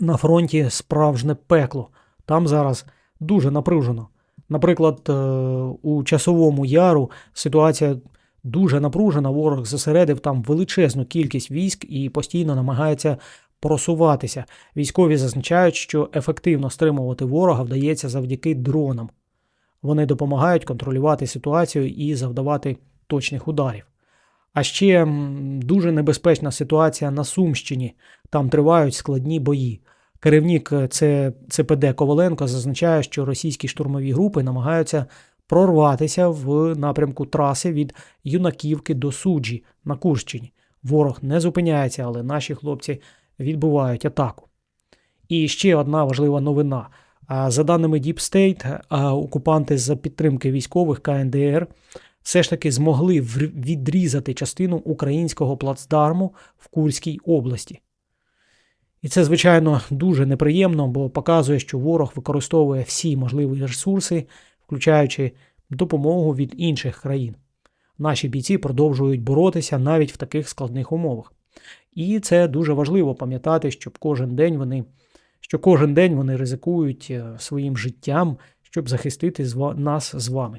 на фронті справжнє пекло. Там зараз дуже напружено. Наприклад, е, у часовому яру ситуація дуже напружена. Ворог зосередив там величезну кількість військ і постійно намагається просуватися. Військові зазначають, що ефективно стримувати ворога вдається завдяки дронам. Вони допомагають контролювати ситуацію і завдавати точних ударів. А ще дуже небезпечна ситуація на Сумщині. Там тривають складні бої. Керівник е, ЦПД Коваленко зазначає, що російські штурмові групи намагаються прорватися в напрямку траси від Юнаківки до Суджі на Курщині. Ворог не зупиняється, але наші хлопці відбивають атаку. І ще одна важлива новина. За даними State, окупанти за підтримки військових КНДР все ж таки змогли відрізати частину українського плацдарму в Курській області. І це, звичайно, дуже неприємно, бо показує, що ворог використовує всі можливі ресурси, включаючи допомогу від інших країн. Наші бійці продовжують боротися навіть в таких складних умовах. І це дуже важливо пам'ятати, щоб кожен день вони, що кожен день вони ризикують е, своїм життям, щоб захистити нас з вами.